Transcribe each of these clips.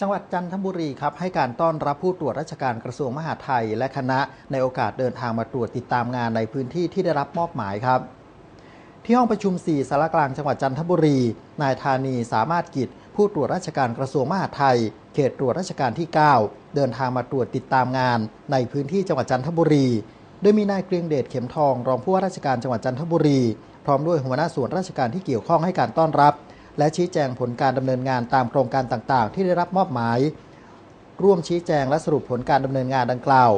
จังหวัดจันทบุรีครับให้การต้อนรับผู้ตรวจราชการกระทรวงมหาดไทย และคณะในโอกาสเดินทางมาตรวจติดตามงานในพื้นที่ที่ได้รับมอบหมายครับ ที่ห้องประชุม 4สารกลางจังหวัดจันทบุรี นายธานีสามารถกิจ ผู้ตรวจราชการกระทรวงมหาดไทย เขตตรวจราชการที่ 9 เดินทางมาตรวจติดตามงาน ในพื้นที่จังหวัดจันทบุรี โดยมีนายเกรียงเดชเข็มทองรองผู้ว่าราชการจังหวัดจันทบุรี พร้อมด้วยหัวหน้าส่วนราชการที่เกี่ยวข้องให้การต้อนรับ และชี้แจงผลการดำเนินงานตามโครงการต่างๆ ที่ได้รับมอบหมาย ร่วมชี้แจงและสรุปผลการดำเนินงานดังกล่าว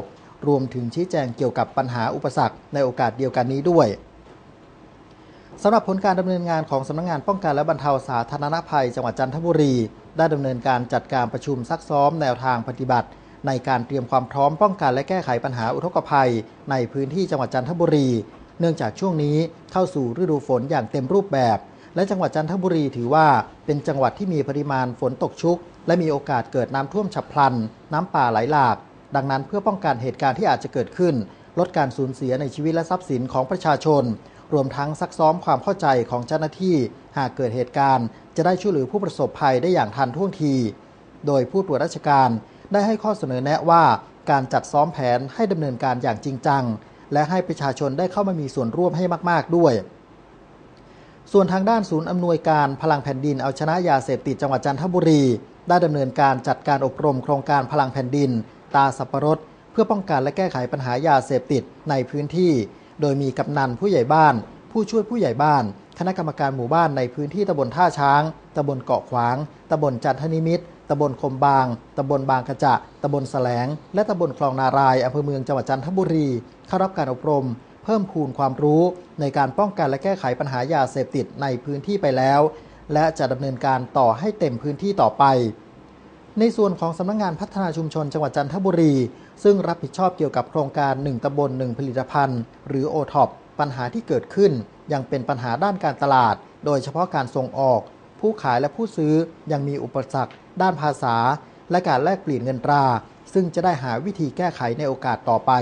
รวมถึงชี้แจงเกี่ยวกับปัญหาอุปสรรคในโอกาสเดียวกันนี้ด้วยสำหรับผลการดำเนินงานของสำนักงงานป้องกันและบรรเทาสาธารณภัย จังหวัดจันทบุรี ได้ดำเนินการจัดการประชุมซักซ้อมแนวทางปฏิบัติ ในการเตรียมความพร้อมป้องกันและแก้ไขปัญหาอุทกภัย ในพื้นที่จังหวัดจันทบุรี เนื่องจากช่วงนี้เข้าสู่ฤดูฝนอย่างเต็มรูปแบบ และจังหวัดจันทบุรีถือว่าเป็นจังหวัดที่มีปริมาณฝนตกชุก และมีโอกาสเกิดน้ำท่วมฉับพลัน น้ำป่าไหลหลาก ดังนั้นเพื่อป้องกันเหตุการณ์ที่อาจจะเกิดขึ้น ลดการสูญเสียในชีวิตและทรัพย์สินของประชาชน รวมทั้งซักซ้อมความเข้าใจของเจ้าหน้าที่ หากเกิดเหตุการณ์ จะได้ช่วยเหลือผู้ประสบภัยได้อย่างทันท่วงที โดยผู้ตรวจราชการได้ให้ข้อเสนอแนะว่าการจัดซ้อมแผนให้ดำเนินการอย่างจริงจัง และให้ประชาชนได้เข้ามามีส่วนร่วมให้มาก ๆ ด้วย ส่วนทางด้านศูนย์อำนวยการพลังแผ่นดินเอาชนะยาเสพติดจังหวัดจันทบุรี ได้ดำเนินการจัดการอบรมโครงการพลังแผ่นดิน ตาสับปะรด เพื่อป้องกันและแก้ไขปัญหายาเสพติดในพื้นที่ โดยมีกำนันผู้ใหญ่บ้าน ผู้ช่วยผู้ใหญ่บ้าน คณะกรรมการหมู่บ้านในพื้นที่ตำบลท่าช้างตำบลเกาะขวางตำบลจันทนิมิตรตำบลคมบาง ตำบลบางกระจะ ตำบลแสลง และตำบลคลองนารายอำเภอเมืองจังหวัดจันทบุรี เข้ารับการอบรม เพิ่มพูนความรู้ในการป้องกันและแก้ไขปัญหายาเสพติดในพื้นที่ไปแล้ว และจะดำเนินการต่อให้เต็มพื้นที่ต่อไป ในส่วนของสำนักงงานพัฒนาชุมชนจังหวัดจันทบุรี ซึ่งรับผิดชอบเกี่ยวกับโครงการ 1ตำบล 1 ผลิตภัณฑ์ หรือ o t o p ปัญหาที่เกิดขึ้น ยังเป็นปัญหาด้านการตลาด โดยเฉพาะการส่งออก ผู้ขายและผู้ซื้อยังมีอุปสรรค ด้านภาษา และการแลกเปลี่ยนเงินตรา ซึ่งจะได้หาวิธีแก้ไขในโอกาสต่อไป